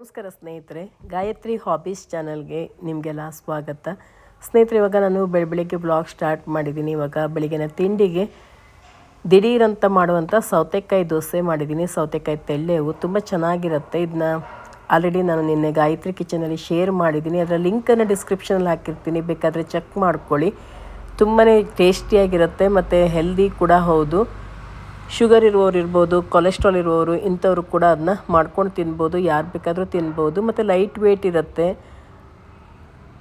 ನಮಸ್ಕಾರ ಸ್ನೇಹಿತರೆ, ಗಾಯತ್ರಿ ಹಾಬೀಸ್ ಚಾನಲ್ಗೆ ನಿಮಗೆಲ್ಲ ಸ್ವಾಗತ. ಸ್ನೇಹಿತರೆ, ಇವಾಗ ನಾನು ಬೆಳ, ಬೆಳಿಗ್ಗೆ ಬ್ಲಾಗ್ ಸ್ಟಾರ್ಟ್ ಮಾಡಿದ್ದೀನಿ. ಇವಾಗ ಬೆಳಿಗ್ಗೆನ ತಿಂಡಿಗೆ ದಿಢೀರಂತ ಮಾಡುವಂಥ ಸೌತೆಕಾಯಿ ದೋಸೆ ಮಾಡಿದ್ದೀನಿ. ಸೌತೆಕಾಯಿ ತೆಳ್ಳೆವು ತುಂಬ ಚೆನ್ನಾಗಿರುತ್ತೆ. ಇದನ್ನ ಆಲ್ರೆಡಿ ನಾನು ನಿನ್ನೆ ಗಾಯತ್ರಿ ಕಿಚನಲ್ಲಿ ಶೇರ್ ಮಾಡಿದ್ದೀನಿ. ಅದರ ಲಿಂಕನ್ನು ಡಿಸ್ಕ್ರಿಪ್ಷನಲ್ಲಿ ಹಾಕಿರ್ತೀನಿ. ಬೇಕಾದರೆ ಚೆಕ್ ಮಾಡ್ಕೊಳ್ಳಿ. ತುಂಬಾ ಟೇಸ್ಟಿಯಾಗಿರುತ್ತೆ ಮತ್ತು ಹೆಲ್ದಿ ಕೂಡ ಹೌದು. ಶುಗರ್ ಇರುವವರು ಇರ್ಬೋದು ಕೊಲೆಸ್ಟ್ರಾಲ್ ಇರುವವರು, ಇಂಥವ್ರು ಕೂಡ ಅದನ್ನ ಮಾಡ್ಕೊಂಡು ತಿನ್ಬೋದು, ಯಾರು ಬೇಕಾದರೂ ತಿನ್ಬೋದು, ಮತ್ತು ಲೈಟ್ ವೇಟ್ ಇರುತ್ತೆ.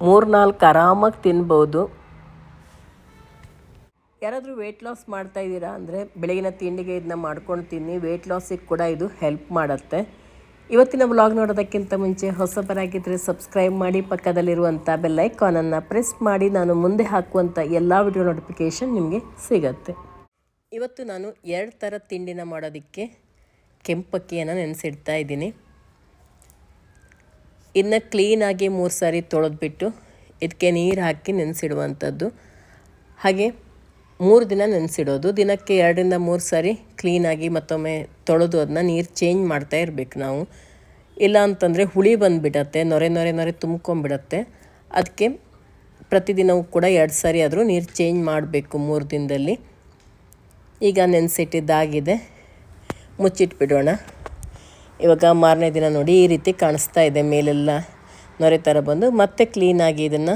ಮೂರು ನಾಲ್ಕು ಆರಾಮಾಗಿ ತಿನ್ಬೋದು. ಯಾರಾದರೂ ವೆಯ್ಟ್ ಲಾಸ್ ಮಾಡ್ತಾ ಇದ್ದೀರಾ ಅಂದರೆ ಬೆಳಗಿನ ತಿಂಡಿಗೆ ಇದನ್ನ ಮಾಡ್ಕೊಂಡು ತಿನ್ನಿ ವೆಯ್ಟ್ ಲಾಸಿಗೆ ಕೂಡ ಇದು ಹೆಲ್ಪ್ ಮಾಡುತ್ತೆ. ಇವತ್ತಿನ ವ್ಲಾಗ್ ನೋಡೋದಕ್ಕಿಂತ ಮುಂಚೆ ಹೊಸಬರಾಗಿದ್ದರೆ ಸಬ್ಸ್ಕ್ರೈಬ್ ಮಾಡಿ ಪಕ್ಕದಲ್ಲಿರುವಂಥ ಬೆಲ್ಲೈಕಾನನ್ನು ಪ್ರೆಸ್ ಮಾಡಿ, ನಾನು ಮುಂದೆ ಹಾಕುವಂಥ ಎಲ್ಲ ವಿಡಿಯೋ ನೋಟಿಫಿಕೇಷನ್ ನಿಮಗೆ ಸಿಗತ್ತೆ. ಇವತ್ತು ನಾನು ಎರಡು ಥರ ತಿಂಡಿನ ಮಾಡೋದಕ್ಕೆ ಕೆಂಪಕ್ಕಿಯನ್ನು ನೆನೆಸಿಡ್ತಾ ಇದ್ದೀನಿ. ಇನ್ನು ಕ್ಲೀನಾಗಿ ಮೂರು ಸಾರಿ ತೊಳೆದ್ಬಿಟ್ಟು ಇದಕ್ಕೆ ನೀರು ಹಾಕಿ ನೆನೆಸಿಡುವಂಥದ್ದು. ಹಾಗೆ ಮೂರು ದಿನ ನೆನೆಸಿಡೋದು. ದಿನಕ್ಕೆ ಎರಡರಿಂದ ಮೂರು ಸಾರಿ ಕ್ಲೀನಾಗಿ ಮತ್ತೊಮ್ಮೆ ತೊಳೆದು ಅದನ್ನ ನೀರು ಚೇಂಜ್ ಮಾಡ್ತಾ ಇರಬೇಕು ನಾವು. ಇಲ್ಲ ಅಂತಂದರೆ ಹುಳಿ ಬಂದುಬಿಡತ್ತೆ, ನೊರೆ ನೊರೆ ನೊರೆ ತುಂಬ್ಕೊಂಬಿಡತ್ತೆ ಅದಕ್ಕೆ ಪ್ರತಿದಿನವೂ ಕೂಡ ಎರಡು ಸಾರಿ ಆದರೂ ನೀರು ಚೇಂಜ್ ಮಾಡಬೇಕು ಮೂರು ದಿನದಲ್ಲಿ. ಈಗ ನೆನೆಸಿಟ್ಟಿದ್ದಾಗಿದೆ. ಮುಚ್ಚಿಟ್ಬಿಡೋಣ. ಇವಾಗ ಮಾರನೇ ದಿನ ನೋಡಿ ಈ ರೀತಿ ಕಾಣಿಸ್ತಾ ಇದೆ. ಮೇಲೆಲ್ಲ ನೊರೆ ಥರ ಬಂದು ಮತ್ತೆ ಕ್ಲೀನಾಗಿ ಇದನ್ನು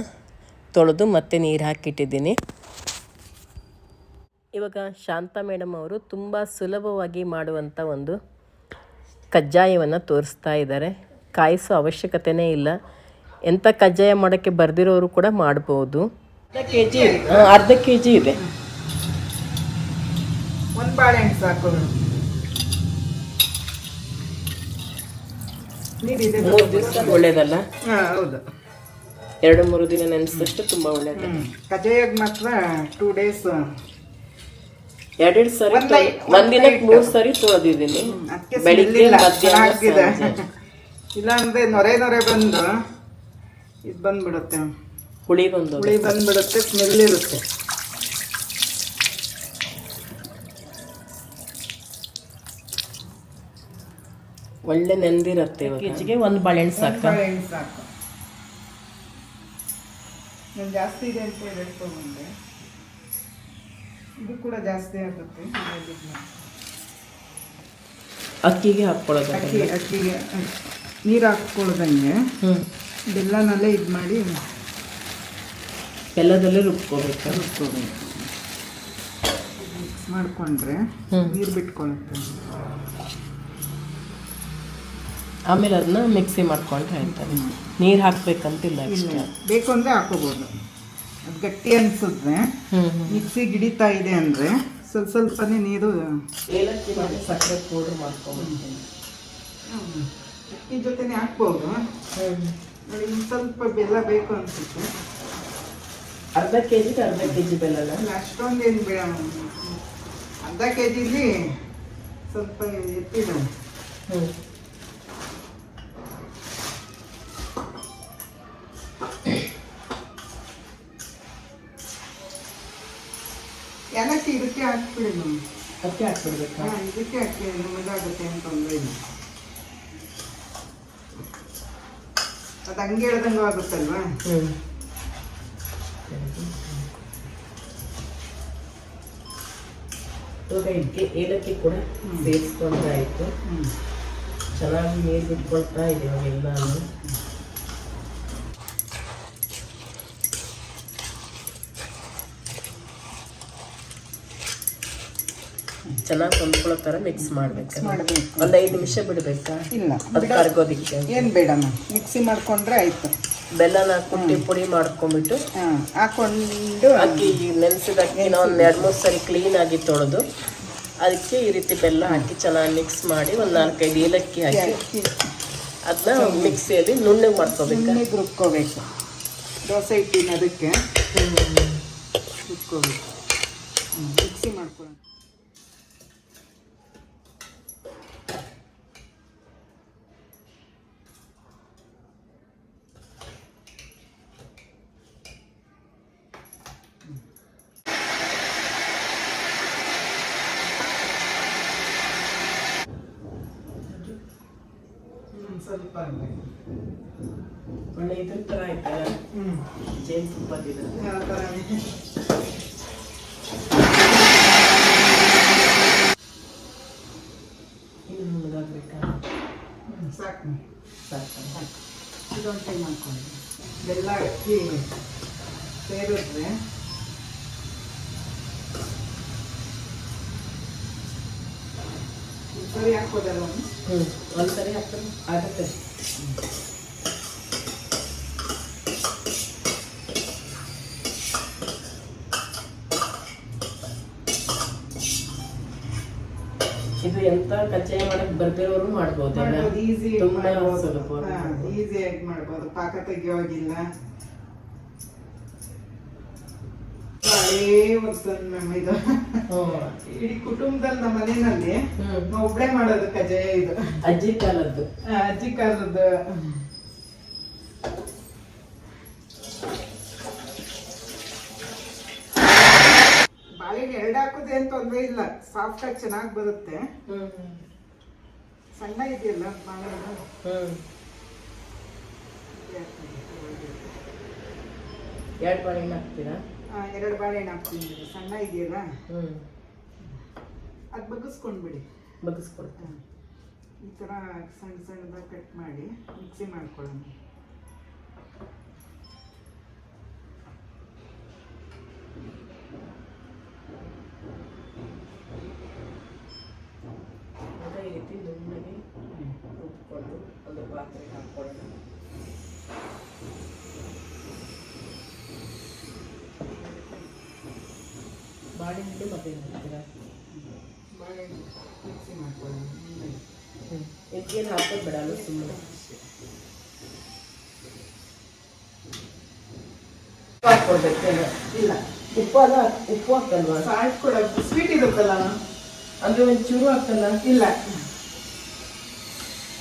ತೊಳೆದು ಮತ್ತೆ ನೀರು ಹಾಕಿಟ್ಟಿದ್ದೀನಿ. ಇವಾಗ ಶಾಂತ ಮೇಡಮ್ ಅವರು ತುಂಬ ಸುಲಭವಾಗಿ ಮಾಡುವಂಥ ಒಂದು ಕಜ್ಜಾಯವನ್ನು ತೋರಿಸ್ತಾ ಇದ್ದಾರೆ. ಕಾಯಿಸೋ ಅವಶ್ಯಕತೆಯೇ ಇಲ್ಲ. ಎಂಥ ಕಜ್ಜಾಯ ಮಾಡೋಕ್ಕೆ ಬರೆದಿರೋರು ಕೂಡ ಮಾಡ್ಬೋದು. ಅರ್ಧ ಕೆ ಜಿ ಅರ್ಧ ಕೆ ಜಿ ಇದೆ. ಒಂದು ಬಾಳೆಹಣ್ಣು ಸಾಕು. ಮೂರು ದಿವಸ ಒಳ್ಳೇದಲ್ಲ? ಹಾಂ ಹೌದು. ಎರಡು ಮೂರು ದಿನ ನೆನೆಸಿದಷ್ಟು ತುಂಬ ಒಳ್ಳೇದು. ಕಜಾಯಾಗ ಮಾತ್ರ ಟೂ ಡೇಸ್ ಎರಡೆರಡು ಸರಿ ಒಂದ್ ತೊಳ್- ಐ- ದಿನಕ್ಕೆ ಮೂರು ಸರಿ ತೊಳೆದಿದ್ದೀನಿ ಬೆಳಿಗ್ಗೆ ಮಧ್ಯಾಹ್ನ ಇಲ್ಲ ಅಂದ್ರೆ ನೊರೆ ನೊರೆ ಬಂದು ಇದು ಬಂದ್ಬಿಡುತ್ತೆ. ಹುಳಿ ಬಂದು ಹುಳಿ ಬಂದ್ಬಿಡುತ್ತೆ ಸ್ಮೆಲ್ ಇರುತ್ತೆ. ಒಳ್ಳೆ ನೆಂದಿರುತ್ತೆ ಹೆಚ್ಚಿಗೆ ಒಂದು ಬಾಳೆಹಣ್ಣು ಸಾಕು. ಬಾಳೆಹಣ್ಣು ಸಾಕು. ನಾನು ಜಾಸ್ತಿ ಇದೆ ಅಂತ ಹೇಳಿ ಇದು ಕೂಡ ಜಾಸ್ತಿ ಆಗುತ್ತೆ. ಅಕ್ಕಿಗೆ ಹಾಕ್ಕೊಳ್ಳೋದು ಅಕ್ಕಿ ಅಕ್ಕಿಗೆ ನೀರು ಹಾಕ್ಕೊಳ್ಳೋದಂಗೆ. ಹ್ಞೂ ಬೆಲ್ಲನಲ್ಲೇ ಇದು ಮಾಡಿ ಬೆಲ್ಲದಲ್ಲೇ ರುಬ್ಕೋಬೇಕು. ರುಬ್ಕೋಬೇಕು. ಮಿಕ್ಸ್ ಮಾಡಿಕೊಂಡ್ರೆ ನೀರು ಬಿಟ್ಕೊಳ್ಳುತ್ತೆ ಆಮೇಲೆ ಅದನ್ನ ಮಿಕ್ಸಿ ಮಾಡ್ಕೊಂಡ್ರೆ ಹೇಳ್ತಾರೆ ನೀರು ಹಾಕ್ಬೇಕಂತಿಲ್ಲ ಎಕ್ಸ್ಟ್ರಾ ಬೇಕು ಅಂದರೆ ಹಾಕೋಬೋದು. ಅದು ಗಟ್ಟಿ ಅನಿಸಿದ್ರೆ ಮಿಕ್ಸಿ ಗಿಡಿತಾ ಇದೆ ಅಂದರೆ ಸ್ವಲ್ಪ ಸ್ವಲ್ಪನೇ ನೀರು ಏಲಕ್ಕಿ ಮಾಡಿ ಸಕ್ಕರೆ ಪೌಡ್ರ್ ಮಾಡ್ಕೊಂಡ್ಬಿಡ್ತೀನಿ ಈ ಜೊತೆನೇ ಹಾಕ್ಬೋದು. ನೋಡಿ ಇನ್ನು ಸ್ವಲ್ಪ ಬೆಲ್ಲ ಬೇಕು ಅನಿಸುತ್ತೆ. ಅರ್ಧ ಕೆ ಜಿಗೆ ಅರ್ಧ ಕೆ ಜಿ ಬೆಲ್ಲ ಅಲ್ಲ? ಅಷ್ಟೊಂದೇನು ಬೇಡ. ಅರ್ಧ ಕೆ ಜಿಲಿ ಸ್ವಲ್ಪ ಎತ್ತಿದ. ಹ್ಞೂ ಏಲಕ್ಕಿ ಇದಕ್ಕೆ ಹಾಕ್ಬಿಡಿ ನಮ್ಮ ಅಕ್ಕಿ ಹಾಕ್ಬಿಡ್ಬೇಕಾ ಹಾಂ ಇದಕ್ಕೆ ಹಾಕಿ ನಮಗಾಗುತ್ತೆ ಅಂತ ಅದು ಹಂಗೆ ಹೇಳ್ದಂಗೆ ಆಗುತ್ತಲ್ವಾ ಹ್ಞೂ ಇವಾಗ ಇದಕ್ಕೆ ಏಲಕ್ಕಿ ಕೂಡ ಸೇರಿಸ್ಕೊಂಡ್ರೆ ಆಯಿತು. ಚೆನ್ನಾಗಿ ನೀರು ಬಿಟ್ಕೊಳ್ತಾ ಇದೆ ಇವಾಗೆಲ್ಲಾನು ಚೆನ್ನಾಗಿ ಹೊಂದ್ಕೊಳ್ಳೋ ಥರ ಮಿಕ್ಸ್ ಮಾಡ್ಬೇಕು ಮಾಡಬೇಕು. ಒಂದು ಐದು ನಿಮಿಷ ಬಿಡಬೇಕಾ? ಇಲ್ಲ ಅದು ಕರ್ಗೋದಿಕ್ಕೆ. ಏನು ಬೇಡಮ್ಮ ಮಿಕ್ಸಿ ಮಾಡ್ಕೊಂಡ್ರೆ ಆಯ್ತು. ಬೆಲ್ಲನ ಹಾಕೊಂಡು ಪುಡಿ ಮಾಡ್ಕೊಂಡ್ಬಿಟ್ಟು ಹಾಕೊಂಡು ಅಕ್ಕಿ ನೆನೆಸಿದ ಅಕ್ಕಿನ ಒಂದು ಎರಡು ಮೂರು ಸರಿ ಕ್ಲೀನಾಗಿ ತೊಳೆದು ಅದಕ್ಕೆ ಈ ರೀತಿ ಬೆಲ್ಲ ಹಾಕಿ ಚೆನ್ನಾಗಿ ಮಿಕ್ಸ್ ಮಾಡಿ ಒಂದು ನಾಲ್ಕೈದು ಏಲಕ್ಕಿ ಹಾಕಿ ಅದನ್ನ ಮಿಕ್ಸಿಯಲ್ಲಿ ನುಣ್ಣಗೆ ಮಾಡ್ಕೋಬೇಕು. ನುಣ್ಣಗೆ ರುಬ್ಕೋಬೇಕು. ದೋಸೆ ಹಿಟ್ಟಿನ ಅದಕ್ಕೆ. ರುಬ್ಕೋಬೇಕು. ಮಿಕ್ಸಿ ಮಾಡ್ಕೊಳ್ಳೋಣ ಸ್ವಲ್ಪ ಒಳ್ಳೆ ಇದ್ರ ಥರ ಆಯ್ತಲ್ಲ ಹ್ಮ್ ಜೇನು ತುಪ್ಪದಿದ ಯಾವ ಥರನೇ ಇನ್ನು ನುಣ್ಣಗಾಗ್ಬೇಕಾ ಹ್ಮ್, ಸಾಕು ಸಾಕು ಇದೊಂದು ಟೈಮ್ ಹಾಕೊಂಡು ಬೆಲ್ಲ ಅಕ್ಕಿ ಸೇರಿದ್ರೆ ಸರಿ ಹಾಕ್ಬೋದಲ್ಲ ಒಂದು ಹ್ಞೂ ಒಂದ್ಸರಿ ಹಾಕ್ತಾರೆ ಆಗುತ್ತೆ ಎಂತ ಕಜ್ಜಾಯ ಮಾಡಕ್ ಬರ್ದಿರೋರು ಮಾಡ್ಬೋದಲ್ಲ ಮಾಡ್ಬೋದು ಈಸಿ ತುಂಬಾ ಸುಲಭ ಈಸಿಯಾಗಿ ಮಾಡ್ಬೋದು. ಪಾಕ ತೆಗಿಯೋಗಿಲ್ಲ ಇದು. ಇಡೀ ಕುಟುಂಬದಲ್ಲಿ ನಮ್ಮ ಮನೆಯಲ್ಲಿ ಒಬ್ಳೆ ಮಾಡೋದು ಕಜಾಯ ಇದು. ಅಜ್ಜಿ ಕಾಲದ್ದು. ಅಜ್ಜಿ ಕಾಲದ್ದು. ಬಾಳೆಗೆ ಎರಡು ಹಾಕೋದೇನು ತೊಂದರೆ ಇಲ್ಲ. ಸಾಫ್ಟ್ ಆಗಿ ಚೆನ್ನಾಗಿ ಬರುತ್ತೆ. ಸಣ್ಣ ಇದೆಯಲ್ಲ ಎರಡು ಬಾಳೆಹಣ್ಣು ಹಾಕ್ತೀರಾ? ಎರಡು ಬಾಳೆಹಣ್ಣು ಹಾಕ್ತೀನಿ ಸಣ್ಣ ಇದೆಯಲ್ಲ? ಅದು ಬಗ್ಗಿಸ್ಕೊಂಡ್ಬಿಡಿ ಬಗ್ಗಿಸ್ಕೊಡ್ತೀನಿ ಈ ಥರ ಸಣ್ಣ ಸಣ್ಣದಾಗ ಕಟ್ ಮಾಡಿ ಮಿಕ್ಸಿ ಮಾಡ್ಕೊಳ್ಳೋಣ ಅದೇ ಈ ರೀತಿ ನುಣ್ಣಗೆ ರುಬ್ಕೊಂಡು ಒಂದು ಪಾತ್ರೆ ಹಾಕ್ಕೊಳ್ಳೋಣ. ಬಾಳೆಹಣ್ಣು ಮತ್ತೆ ಏನು ಬಾಳೆಹಣ್ಣು ಮಿಕ್ಸಿ ಮಾಡ್ಕೊಳ್ಳೋಣ. ಮುಂದೆ. ಹ್ಞೂ ಇದಕ್ಕೇನು ಹಾಕೋದು ಬಿಡಲ್ಲ ಸುಮ್ಮನೆ ಇಲ್ಲ. ಉಪ್ಪು ಅಲ್ಲ ಉಪ್ಪು ಹಾಕಲ್ವಾ ಸಾಲ್ಟ್ ಕೂಡ ಸ್ವೀಟ್ ಇರುತ್ತಲ್ಲ ಅಂದ್ರೆ ಒಂದು ಚೂರು ಹಾಕಲ್ಲ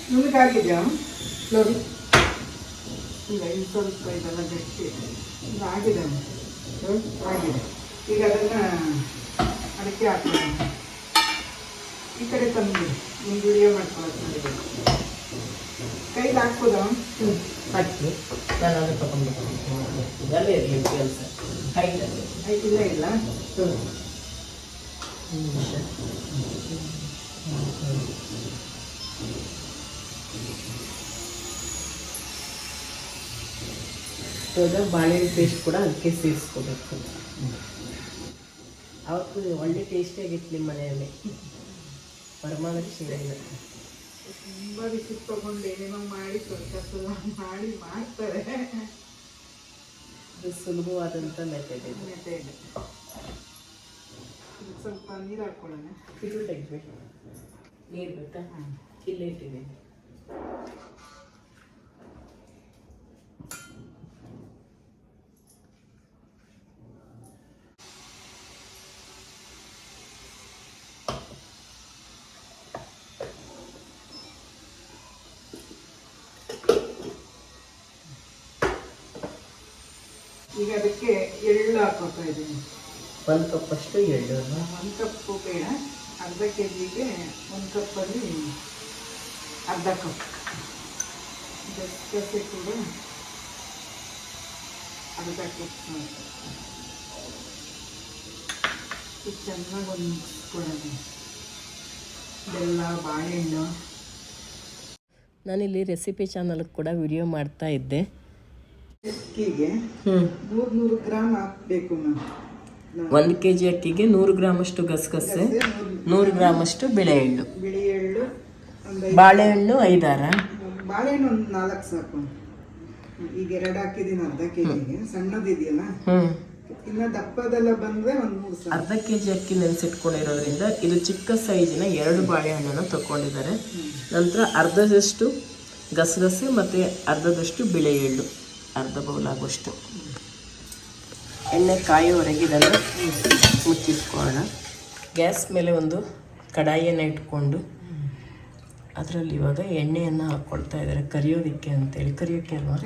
ಇಲ್ಲ ನಿಮಗಾಗಿದೆಯಾ? ನೋಡಿ. ಇನ್ನು ಸ್ವಲ್ಪ ಇದೆಲ್ಲ ಜಸ್ಟ್ ಈಗ ಆಗಿದೆ. ಹ್ಞೂ ಆಗಿದೆ. ಈಗ ಅದನ್ನು ಅದಕ್ಕೆ ಹಾಕ್ತೀನಿ ಈ ಕಡೆ ತಂದು ನಿಮ್ಮ ವಿಡಿಯೋ ಮಾಡ್ಕೊಳ್ಳೋದು ಕೈಲಿ ಹಾಕ್ಬೋದಾ? ಹ್ಞೂ ಹಾಕಿ. ನಾನು ಅದು ತಗೊಂಡ್ಬಿಟ್ಟು ಇದಲ್ಲೇ ಇರಲಿ ಕೆಲಸ. ಹೈಟ್ ಆಯ್ತು ಇಲ್ಲ ಇಲ್ಲ. ಹ್ಞೂ ನಿಮಿಷ ಇವಾಗ ಬಾಳೆಹಣ್ಣು ಪೇಸ್ಟ್ ಕೂಡ ಅದಕ್ಕೆ ಸೇರಿಸ್ಕೋಬೇಕು. ಅವತ್ತು ಒಳ್ಳೆ ಟೇಸ್ಟಿ ಆಗಿತ್ತು ನಿಮ್ಮ ಮನೆಯಲ್ಲಿ. ವರಮಹಾಲಕ್ಷ್ಮಿಯಿಂದ ತುಂಬ ಬಿಸಿ ತಗೊಂಡು ಏನೇನೋ ಮಾಡಿ ಸ್ವಲ್ಪ ಮಾಡಿ ಮಾಡ್ತಾರೆ. ಅದು ಸುಲಭವಾದಂಥ ಮೆಥಡ್ ಇದು. ಮೆಥಡ್ ಸ್ವಲ್ಪ ನೀರು ಹಾಕ್ಕೊಳ್ಳೋಣ ಇದು ತೆಗ್ಬೇಕು ನೀರು ಬೇಕಾ ಇಲ್ಲೇ ಇಟ್ಟಿದ್ದೀನಿ. ಈಗ ಅದಕ್ಕೆ ಎಳ್ಳು ಹಾಕೋತಾ ಇದ್ದೀನಿ. ಒಂದು ಕಪ್ಪಷ್ಟು ಎಳ್ಳು ಒಂದು ಕಪ್ಪು ಬೇಡ. ಅರ್ಧ ಕೆ ಜಿಗೆ ಒಂದು ಕಪ್ಪಲ್ಲಿ ಅರ್ಧ ಕಪ್ ಗಸಗಸೆ ಕೂಡ ಅರ್ಧ ಕಪ್. ಇದು ಚೆನ್ನಾಗಿ ಒಂದು ಮಿಕ್ಸ್ ಕೊಡೋಣ ಬೆಲ್ಲ ಬಾಳೆಹಣ್ಣು. ನಾನಿಲ್ಲಿ ರೆಸಿಪಿ ಚಾನಲ್ಗೆ ಕೂಡ ವಿಡಿಯೋ ಮಾಡ್ತಾ ಇದ್ದೆ. ಅಕ್ಕಿಗೆ ಹ್ಞೂ ನೂರು ನೂರು ಗ್ರಾಮ್ ಹಾಕಬೇಕು ಒಂದು ಕೆ ಜಿ ಅಕ್ಕಿಗೆ ನೂರು ಗ್ರಾಮಷ್ಟು ಗಸಗಸೆ ನೂರು ಗ್ರಾಮಷ್ಟು ಬಿಳೆ ಎಳ್ಳು ಬಾಳೆಹಣ್ಣು ಐದಾರ? ಬಾಳೆಹಣ್ಣು ಒಂದು ನಾಲ್ಕು ಸಾಕು. ಈಗ ಎರಡು ಹಾಕಿದ್ದೀನಿ ಅರ್ಧ ಕೆ ಜಿಗೆ ಸಣ್ಣದಿದೆಯಲ್ಲ ಇನ್ನು ದಪ್ಪದೆಲ್ಲ ಬಂದರೆ ಒಂದು ಮೂರು ಸಾಕು. ಅರ್ಧ ಕೆ ಜಿ ಅಕ್ಕಿ ನೆನೆಸಿಟ್ಕೊಂಡಿರೋದ್ರಿಂದ ಇದು ಚಿಕ್ಕ ಸೈಜಿನ ಎರಡು ಬಾಳೆಹಣ್ಣನ್ನು ತಕೊಂಡಿದ್ದಾರೆ ನಂತರ ಅರ್ಧದಷ್ಟು ಗಸಗಸೆ ಮತ್ತು ಅರ್ಧದಷ್ಟು ಬಿಳೆ ಎಳ್ಳು ಅರ್ಧ ಬೌಲ್ ಆಗುವಷ್ಟು ಎಣ್ಣೆ ಕಾಯೋವರೆಗೆ ಇದನ್ನು ಮುಚ್ಚಿಟ್ಕೊಳ್ಳೋಣ. ಗ್ಯಾಸ್ ಮೇಲೆ ಒಂದು ಕಡಾಯಿಯನ್ನು ಇಟ್ಕೊಂಡು ಅದರಲ್ಲಿ ಇವಾಗ ಎಣ್ಣೆಯನ್ನು ಹಾಕ್ಕೊಳ್ತಾ ಇದ್ದಾರೆ ಕರಿಯೋದಿಕ್ಕೆ ಅಂತೇಳಿ. ಕರಿಯೋಕ್ಕೆ ಅಲ್ವಾ?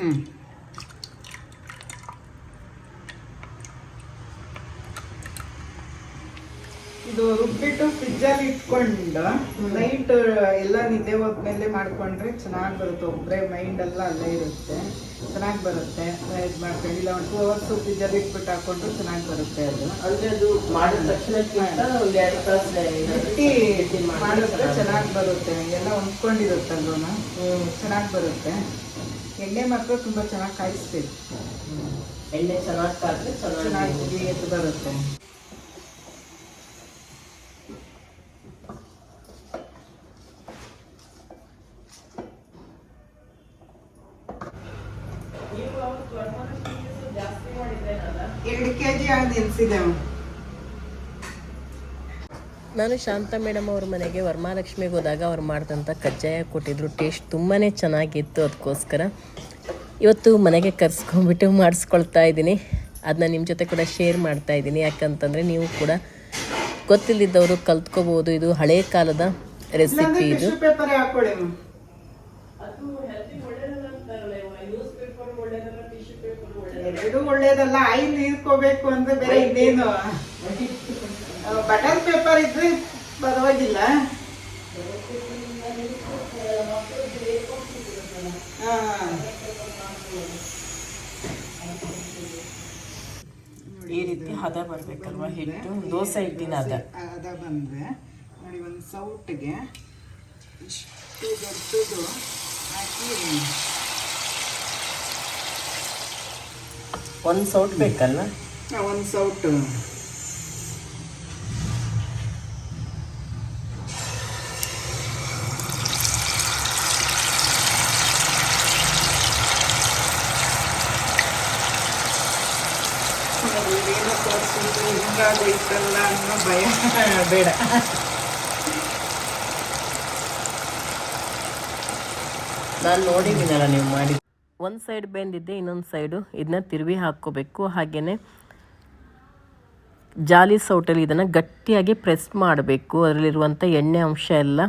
ಇದು ರುಬ್ಬಿಟ್ಟು ಫ್ರಿಜ್ಜಲ್ಲಿ ಇಟ್ಕೊಂಡು ನೈಟ್ ಎಲ್ಲ ನಿದ್ದೆ ಹೋದ್ಮೇಲೆ ಮಾಡ್ಕೊಂಡ್ರೆ ಚೆನ್ನಾಗಿ ಬರುತ್ತೆ. ಒಬ್ಬರೇ ಮೈಂಡ್ ಎಲ್ಲ ಅಲ್ಲೇ ಇರುತ್ತೆ. ಚೆನ್ನಾಗಿ ಬರುತ್ತೆ. ಇದು ಮಾಡ್ಕೊಂಡು ಇಲ್ಲ ಒಂದು ಟೂ ಅವರ್ಸ್ ಫ್ರಿಜ್ಜಲ್ಲಿ ಇಟ್ಬಿಟ್ಟು ಹಾಕೊಂಡ್ರು ಚೆನ್ನಾಗಿ ಬರುತ್ತೆ ಅದು. ಅಂದ್ರೆ ಅದು ಮಾಡಿದ ತಕ್ಷಣ ಒಂದು ಎರಡು ತಾಸು ಇಟ್ಟು ಮಾಡಿದ್ರೆ ಚೆನ್ನಾಗಿ ಬರುತ್ತೆ. ಎಲ್ಲ ಹೊಂದ್ಕೊಂಡಿರುತ್ತಲ್ವ ಚೆನ್ನಾಗಿ ಬರುತ್ತೆ. ಎಣ್ಣೆ ಮಾತ್ರ ತುಂಬ ಚೆನ್ನಾಗಿ ಕಾಯಿಸ್ತೀವಿ ಎಣ್ಣೆ ಚೆನ್ನಾಗಿ ಚೆನ್ನಾಗಿ ಚೆನ್ನಾಗಿ ಬರುತ್ತೆ. ಎರಡು ನಾನು ಶಾಂತ ಮೇಡಮ್ ಅವ್ರ ಮನೆಗೆ ವರಮಹಾಲಕ್ಷ್ಮಿಗೆ ಹೋದಾಗ ಅವ್ರು ಮಾಡಿದಂಥ ಕಜ್ಜಾಯ ಕೊಟ್ಟಿದ್ರು. ಟೇಸ್ಟ್ ತುಂಬಾ ಚೆನ್ನಾಗಿತ್ತು ಅದಕ್ಕೋಸ್ಕರ. ಇವತ್ತು ಮನೆಗೆ ಕರ್ಸ್ಕೊಂಡ್ಬಿಟ್ಟು ಮಾಡಿಸ್ಕೊಳ್ತಾ ಇದ್ದೀನಿ. ಅದನ್ನ ನಿಮ್ಮ ಜೊತೆ ಕೂಡ ಶೇರ್ ಮಾಡ್ತಾ ಇದ್ದೀನಿ. ಯಾಕಂತಂದರೆ ನೀವು ಕೂಡ ಗೊತ್ತಿಲ್ಲದಿದ್ದವರು ಕಲ್ತ್ಕೋಬೋದು. ಇದು ಹಳೆ ಕಾಲದ ರೆಸಿಪಿ ಇದು. Tissue paper. ಎರಡು ಒಳ್ಳೇದಲ್ಲ. ಆಯಿಲ್ ನೀರ್ಕೋಬೇಕು ಅಂದ್ರೆ ಬೇರೆ ಇನ್ನೇನು? ಬಟರ್ ಪೇಪರ್ ಇದ್ರೆ ಪರವಾಗಿಲ್ಲ. ಹಾ. ಈ ರೀತಿ ಹದ ಬರಬೇಕಲ್ವಾ ಹಿಟ್ಟು? ದೋಸೆ ಹಿಟ್ಟಿನ ಹದ. ಹದ ಬಂದ್ರೆ ನೋಡಿ ಒಂದು ಸೌಟ್ಗೆ ಇಷ್ಟು ದೊಡ್ಡದು ಹಾಕಿ ಒಂದು ಸೌಟ್ ಬೇಕಲ್ಲ? ಆ, ಒಂದು ಸೌಟು ಏನೋ ತೋರಿಸಿದ್ರು ಹಿಂಗಾಗೋಯ್ತಲ್ಲ ಅನ್ನೋ ಭಯ. ಬೇಡ. ನಾನು ನೀವು ಮಾಡಿ. ಒಂದು ಸೈಡ್ ಬೆಂದಿದ್ದೆ, ಇನ್ನೊಂದು ಸೈಡು ಇದನ್ನ ತಿರುವಿ ಹಾಕ್ಕೋಬೇಕು. ಹಾಗೆಯೇ ಜಾಲಿ ಸೌಟಲ್ಲಿ ಇದನ್ನು ಗಟ್ಟಿಯಾಗಿ ಪ್ರೆಸ್ ಮಾಡಬೇಕು. ಅದರಲ್ಲಿರುವಂಥ ಎಣ್ಣೆ ಅಂಶ ಎಲ್ಲ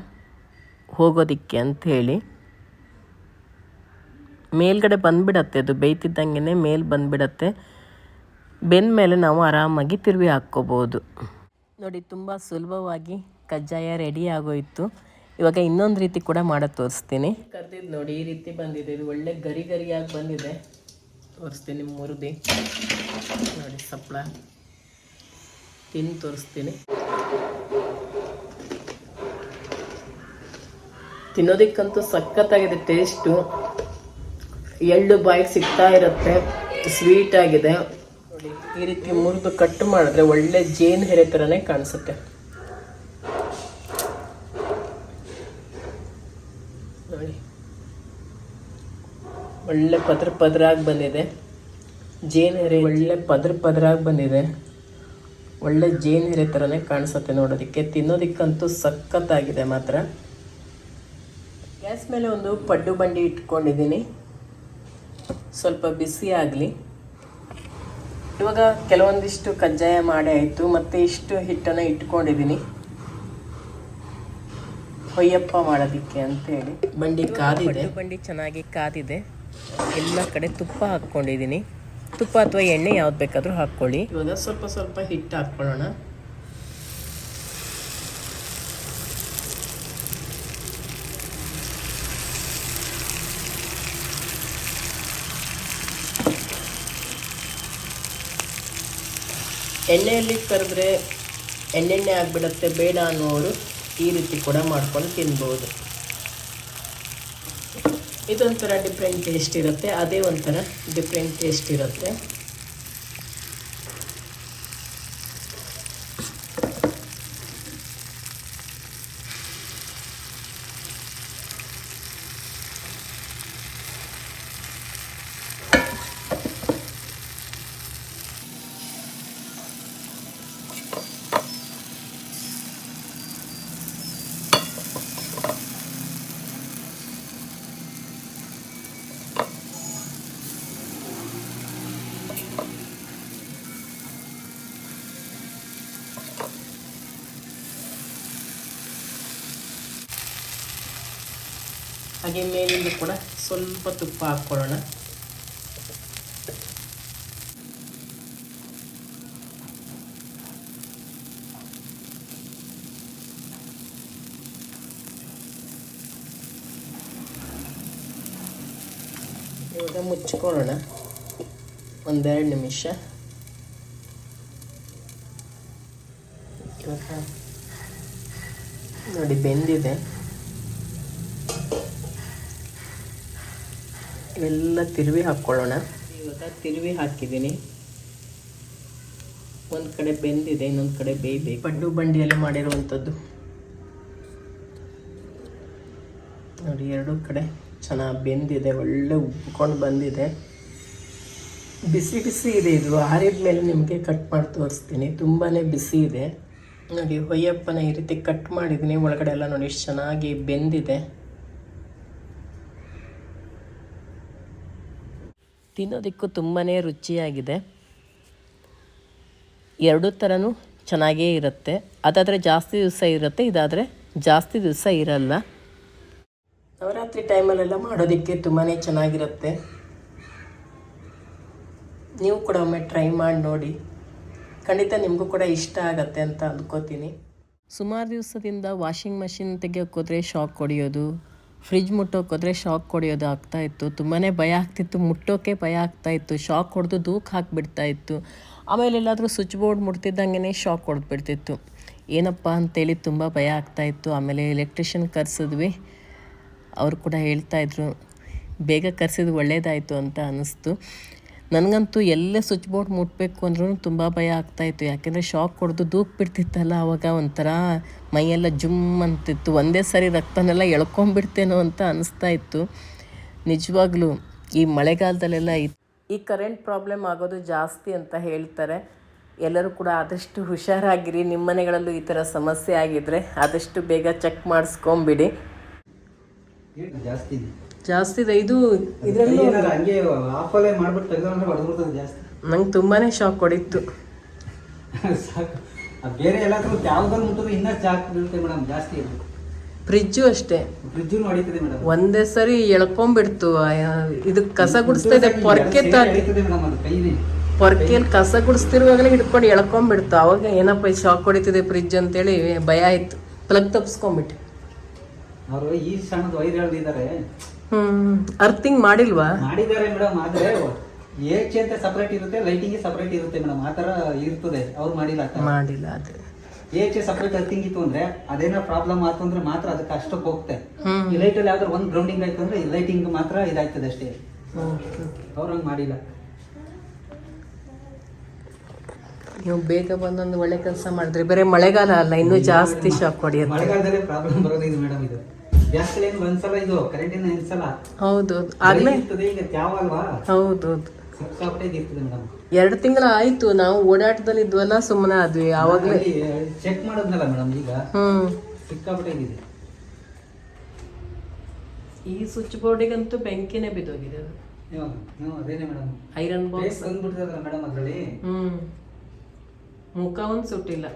ಹೋಗೋದಿಕ್ಕೆ ಅಂತ ಹೇಳಿ. ಮೇಲ್ಗಡೆ ಬಂದ್ಬಿಡತ್ತೆ ಅದು ಬೇಯ್ತಿದ್ದಂಗೆ ಮೇಲೆ ಬಂದ್ಬಿಡತ್ತೆ. ಬೆಂದ ಮೇಲೆ ನಾವು ಆರಾಮಾಗಿ ತಿರುವಿ ಹಾಕ್ಕೋಬೋದು. ನೋಡಿ, ತುಂಬ ಸುಲಭವಾಗಿ ಕಜ್ಜಾಯ ರೆಡಿ ಆಗೋಯ್ತು. ಇವಾಗ ಇನ್ನೊಂದು ರೀತಿ ಕೂಡ ಮಾಡೋದು ತೋರಿಸ್ತೀನಿ. ಕರ್ದಿದ್ದು ನೋಡಿ, ಈ ರೀತಿ ಬಂದಿದೆ. ಇದು ಒಳ್ಳೆ ಗರಿ ಗರಿಯಾಗಿ ಬಂದಿದೆ. ತೋರಿಸ್ತೀನಿ ಮುರಿದಿ. ನೋಡಿ ಸಪ್ಪಳ ತಿಂದು ತೋರಿಸ್ತೀನಿ. ತಿನ್ನೋದಕ್ಕಂತೂ ಸಖತ್ತಾಗಿದೆ ಟೇಸ್ಟು. ಎಳ್ಳು ಬಾಯಿಗೆ ಸಿಗ್ತಾ ಇರುತ್ತೆ. ಸ್ವೀಟ್ ಆಗಿದೆ. ನೋಡಿ, ಈ ರೀತಿ ಮುರಿದು ಕಟ್ ಮಾಡಿದ್ರೆ ಒಳ್ಳೆ ಜೇನು ಹೆರೆ ಥರನೇ ಕಾಣಿಸುತ್ತೆ. ಒಳ್ಳೆ ಪದ್ರ ಪದ್ರಾಗಿ ಬಂದಿದೆ. ಜೇನು ಹೆರೆ ಒಳ್ಳೆ ಪದ್ರ ಪದ್ರಾಗಿ ಬಂದಿದೆ. ಒಳ್ಳೆ ಜೇನು ಹೆರೆ ಥರನೇ ಕಾಣಿಸುತ್ತೆ ನೋಡೋದಕ್ಕೆ. ತಿನ್ನೋದಕ್ಕಂತೂ ಸಖತ್ತಾಗಿದೆ ಮಾತ್ರ. ಗ್ಯಾಸ್ ಮೇಲೆ ಒಂದು ಪಡ್ಡು ಬಂಡಿ ಇಟ್ಕೊಂಡಿದ್ದೀನಿ. ಸ್ವಲ್ಪ ಬಿಸಿ ಆಗಲಿ. ಇವಾಗ ಕೆಲವೊಂದಿಷ್ಟು ಕಜ್ಜಾಯ ಮಾಡಿ ಆಯಿತು. ಮತ್ತು ಇಷ್ಟು ಹಿಟ್ಟನ್ನು ಇಟ್ಕೊಂಡಿದ್ದೀನಿ. ಹೊಯ್ಯಪ್ಪ ಮಾಡೋದಕ್ಕೆ ಅಂತೇಳಿ. ಬಂಡಿ ಕಾದಿದೆ. ಬಂಡಿ ಚೆನ್ನಾಗಿ ಕಾದಿದೆ. ಎಲ್ಲ ಕಡೆ ತುಪ್ಪ ಹಾಕ್ಕೊಂಡಿದ್ದೀನಿ. ತುಪ್ಪ ಅಥವಾ ಎಣ್ಣೆ ಯಾವ್ದು ಬೇಕಾದರೂ ಹಾಕ್ಕೊಳ್ಳಿ. ಇವಾಗ ಸ್ವಲ್ಪ ಸ್ವಲ್ಪ ಹಿಟ್ಟು ಹಾಕ್ಕೊಳ್ಳೋಣ. ಎಣ್ಣೆಯಲ್ಲಿ ಕರೆದ್ರೆ ಎಣ್ಣೆಣ್ಣೆ ಆಗಿಬಿಡುತ್ತೆ, ಬೇಡ ಅನ್ನೋರು ಈ ರೀತಿ ಕೂಡ ಮಾಡ್ಕೊಂಡು ತಿನ್ಬೋದು. ಇದೊಂಥರ ಡಿಫ್ರೆಂಟ್ ಟೇಸ್ಟ್ ಇರುತ್ತೆ ಅದೇ ಒಂಥರ ಡಿಫ್ರೆಂಟ್ ಟೇಸ್ಟ್ ಇರುತ್ತೆ. ಹಾಗೆ ಮೇಲಿಂದ ಕೂಡ ಸ್ವಲ್ಪ ತುಪ್ಪ ಹಾಕ್ಕೊಳ್ಳೋಣ. ಮುಚ್ಚಿಕೊಳ್ಳೋಣ ಮುಚ್ಕೊಳ್ಳೋಣ. ಒಂದೆರಡು ನಿಮಿಷ. ನೋಡಿ ಬೆಂದಿದೆ. ಇವೆಲ್ಲ ತಿರುವಿ ಹಾಕ್ಕೊಳ್ಳೋಣ. ಇವಾಗ ತಿರುವಿ ಹಾಕಿದ್ದೀನಿ. ಒಂದು ಕಡೆ ಬೆಂದಿದೆ ಇನ್ನೊಂದು ಕಡೆ ಬೇಯಿದೆ ಪಡ್ಡು ಬಂಡಿಯಲ್ಲಿ ಮಾಡಿರುವಂಥದ್ದು. ನೋಡಿ ಎರಡೂ ಕಡೆ ಚೆನ್ನಾಗಿ ಬೆಂದಿದೆ ಒಳ್ಳೆ ಉಬ್ಕೊಂಡು ಬಂದಿದೆ. ಬಿಸಿ ಬಿಸಿ ಇದೆ ಇದು. ಆರಿದ ಮೇಲೆ ನಿಮಗೆ ಕಟ್ ಮಾಡಿ ತೋರಿಸ್ತೀನಿ. ತುಂಬಾ ಬಿಸಿ ಇದೆ. ನೋಡಿ ಹೊಯ್ಯಪ್ಪನ ಈ ರೀತಿ ಕಟ್ ಮಾಡಿದ್ದೀನಿ. ಒಳಗಡೆ ಎಲ್ಲ ನೋಡಿ ಎಷ್ಟು ಚೆನ್ನಾಗಿ ಬೆಂದಿದೆ. ತಿನ್ನೋದಕ್ಕೂ ತುಂಬಾ ರುಚಿಯಾಗಿದೆ. ಎರಡೂ ಥರನೂ ಚೆನ್ನಾಗೇ ಇರುತ್ತೆ. ಅದಾದರೆ ಜಾಸ್ತಿ ದಿವಸ ಇರುತ್ತೆ ಇದಾದರೆ ಜಾಸ್ತಿ ದಿವಸ ಇರಲ್ಲ. ನವರಾತ್ರಿ ಟೈಮಲ್ಲೆಲ್ಲ ಮಾಡೋದಕ್ಕೆ ತುಂಬಾ ಚೆನ್ನಾಗಿರುತ್ತೆ. ನೀವು ಕೂಡ ಒಮ್ಮೆ ಟ್ರೈ ಮಾಡಿ ನೋಡಿ. ಖಂಡಿತ ನಿಮಗೂ ಕೂಡ ಇಷ್ಟ ಆಗತ್ತೆ ಅಂತ ಅಂದ್ಕೋತೀನಿ ಸುಮಾರು ದಿವಸದಿಂದ ವಾಷಿಂಗ್ ಮಷಿನ್ ತೆಗಿಯೋಕ್ಕೋದ್ರೆ ಶಾಕ್ ಹೊಡೆಯೋದು ಫ್ರಿಜ್ ಮುಟ್ಟೋಕ್ಕೋದ್ರೆ ಶಾಕ್ ಹೊಡೆಯೋದು ಆಗ್ತಾ ಇತ್ತು. ತುಂಬಾ ಭಯ ಆಗ್ತಿತ್ತು. ಮುಟ್ಟೋಕೆ ಭಯ ಆಗ್ತಾ ಇತ್ತು. ಶಾಕ್ ಹೊಡೆದು ದೂಕ್ ಹಾಕಿಬಿಡ್ತಾ ಇತ್ತು. ಆಮೇಲೆ ಎಲ್ಲಾದರೂ ಸ್ವಿಚ್ ಬೋರ್ಡ್ ಮುಟ್ತಿದ್ದಂಗೆ ಶಾಕ್ ಹೊಡೆದ್ಬಿಡ್ತಿತ್ತು. ಏನಪ್ಪ ಅಂತೇಳಿ ತುಂಬ ಭಯ ಆಗ್ತಾ ಇತ್ತು. ಆಮೇಲೆ ಎಲೆಕ್ಟ್ರಿಷಿಯನ್ ಕರೆಸಿದ್ವಿ. ಅವರು ಕೂಡ ಹೇಳ್ತಾಯಿದ್ರು ಬೇಗ ಕರೆಸಿದ್ದು ಒಳ್ಳೇದಾಯಿತು ಅಂತ ಅನ್ನಿಸ್ತು ನನಗಂತೂ ಎಲ್ಲೇ ಸ್ವಿಚ್ ಬೋರ್ಡ್ ಮುಟ್ಟಬೇಕು ಅಂದ್ರೂ ತುಂಬ ಭಯ ಆಗ್ತಾಯಿತ್ತು ಯಾಕೆಂದರೆ ಶಾಕ್ ಹೊಡೆದು ದೂಕ್ ಬಿಡ್ತಿತ್ತಲ್ಲ ಆವಾಗ ಒಂಥರ ಮೈಯೆಲ್ಲ ಜುಮ್ ಅಂತಿತ್ತು. ಒಂದೇ ಸರಿ ರಕ್ತನೆಲ್ಲ ಎಳ್ಕೊಂಬಿಡ್ತೇನೋ ಅಂತ ಅನಿಸ್ತಾ ಇತ್ತು. ನಿಜವಾಗ್ಲೂ ಈ ಮಳೆಗಾಲದಲ್ಲೆಲ್ಲ ಈ ಕರೆಂಟ್ ಪ್ರಾಬ್ಲಮ್ ಆಗೋದು ಜಾಸ್ತಿ ಅಂತ ಹೇಳ್ತಾರೆ. ಎಲ್ಲರೂ ಕೂಡ ಆದಷ್ಟು ಹುಷಾರಾಗಿರಿ. ನಿಮ್ಮ ಮನೆಗಳಲ್ಲೂ ಈ ಥರ ಸಮಸ್ಯೆ ಆಗಿದ್ರೆ ಆದಷ್ಟು ಬೇಗ ಚೆಕ್ ಮಾಡಿಸ್ಕೊಂಬಿಡಿ. ಜಾಸ್ತಿ. ಜಾಸ್ತಿ ಇದೆ. ಇದು ಇದರಲ್ಲೂ ಹಂಗೆ ಆಫಲ್ಲೇ ಮಾಡ್ಬಿಟ್ಟು ತೆಗೆದ್ರೆ ಹೊಡೆದ್ಬಿಡ್ತದೆ ಜಾಸ್ತಿ. ನಂಗೆ ತುಂಬಾನೇ ಶಾಕ್ ಹೊಡಿತ್ತು. ಸಾಕು. ಆ ಬೇರೆ ಎಲ್ಲಾದ್ರೂ ಯಾವ್ದಾದ್ರು ಮುಟ್ಟಿದ್ರೆ ಇನ್ನೂ ಜಾಸ್ತಿ ಬೀಳುತ್ತೆ ಮೇಡಮ್ ಜಾಸ್ತಿ ಇದೆ ಫ್ರಿಜ್ಜು ಅಷ್ಟೇ. ಫ್ರಿಜ್ಜು ಹೊಡಿತದೆ ಮೇಡಮ್ ಒಂದೇ ಸರಿ ಎಳ್ಕೊಂಬಿಡ್ತು. ಇದು ಕಸ ಗುಡಿಸ್ತಾ ಇದೆ ಪೊರ್ಕೆ ಮೇಡಮ್ ಅದು ಕೈನೇ ಪೊರ್ಕೆಯಲ್ಲಿ ಕಸ ಗುಡಿಸ್ತಿರುವಾಗಲೇ ಹಿಡ್ಕೊಂಡು ಎಳ್ಕೊಂಬಿಡ್ತು. ಅವಾಗ ಏನಪ್ಪ ಶಾಕ್ ಹೊಡಿತಿದೆ ಫ್ರಿಜ್ ಅಂತೇಳಿ ಭಯ ಆಯ್ತು. ಪ್ಲಗ್ ತಪ್ಸ್ಕೊಂಬಿಟ್ಟೆ. ಅವರು ಈ ಸಣ್ಣದ ವೈರ್ ಎಳ್ದಿದ್ದಾರೆ ಹ್ಮ್. ಅರ್ಥಿಂಗ್ ಮಾಡಿಲ್ವಾ? ಮಾಡಿದ್ದಾರೆ ಮೇಡಮ್ ಆದ್ರೆ ಏಚ್ ಅಂತ ಸಪ್ರೇಟ್ ಇರುತ್ತೆ ಲೈಟಿಂಗ್ ಸಪ್ರೇಟ್ ಇರುತ್ತೆ ಮೇಡಮ್. ಆ ತರ ಇರ್ತದೆ. ಅವ್ರು ಮಾಡಿಲ್ಲ ಆ ಮಾಡಿಲ್ಲ ಅದು. ಏಚ್ ಸಪ್ರೇಟ್ ಅರ್ಥಿಂಗ್ ಇತ್ತು ಅಂದ್ರೆ ಅದೇನೋ ಪ್ರಾಬ್ಲಮ್ ಆಯ್ತು ಅಂದ್ರೆ ಮಾತ್ರ ಅದಕ್ಕೆ ಅಷ್ಟಕ್ಕೆ ಹೋಗುತ್ತೆ. ಹ್ಮ್. ಈ ಲೈಟ್ ಅಲ್ಲಿ ಯಾವ್ದಾದ್ರು ಒಂದ್ ಗ್ರೌಂಡಿಂಗ್ ಆಯ್ತು ಅಂದ್ರೆ ಲೈಟಿಂಗ್ ಮಾತ್ರ ಇದಾಯ್ತದೆ ಅಷ್ಟೇ. ಅವ್ರು ಹಂಗ್ ಮಾಡಿಲ್ಲ. ನೀವು ಬೇಗ ಬಂದೊಂದು ಒಳ್ಳೆ ಕೆಲಸ ಮಾಡಿದ್ರೆ ಬೇರೆ ಮಳೆಗಾಲ ಅಲ್ಲ ಇನ್ನೂ ಜಾಸ್ತಿ ಶಾಕ್ ಹೊಡಿಯೋದು ಮಳೆಗಾಲದಲ್ಲೇ ಪ್ರಾಬ್ಲಮ್ ಬರೋದು ಇದು ಮೇಡಮ್ ಇದು. ಜಾಸ್ತಿ ಏನು ಒಂದ್ಸಲ ಇದು ಕರೆಂಟಿನ ಅನ್ಸಲ್ಲ ಹೌದು ಆಗ್ಲೇ ಇರ್ತದೆ ಈಗ ತ್ಯಾವಲ್ವಾ ಹೌದು ಹೌದು ಸಿಕ್ಕಾಪಟ್ಟೆ ಇರ್ತದೆ ಮೇಡಮ್. ಎರಡು ತಿಂಗಳ ಆಯ್ತು ನಾವು ಓಡಾಟದಲ್ಲಿ ಇದ್ವಲ್ಲ ಸುಮ್ಮನೆ ಆದ್ವಿ ಆವಾಗಲೇ. ಚೆಕ್ ಮಾಡೋದ್ನಲ್ಲ ಮೇಡಮ್ ಈಗ? ಹ್ಮ್. ಸಿಕ್ಕಾಪಟ್ಟೆ ಇದೆ ಈ ಸ್ವಿಚ್ ಬೋರ್ಡಿಗಂತೂ ಬೆಂಕಿನೇ ಬಿದ್ದೋಗಿದೆ. ಅದು. ಅದೇನೆ ಮೇಡಮ್? ಐರನ್ ಬಾಕ್ಸ್ ಬಂದ್ಬಿಡ್ತದಲ್ಲ ಮೇಡಮ್ ಅದರಲ್ಲಿ? ಹ್ಮ್. ಮುಖ ಒಂದು ಸುಟ್ಟಿಲ್ಲ.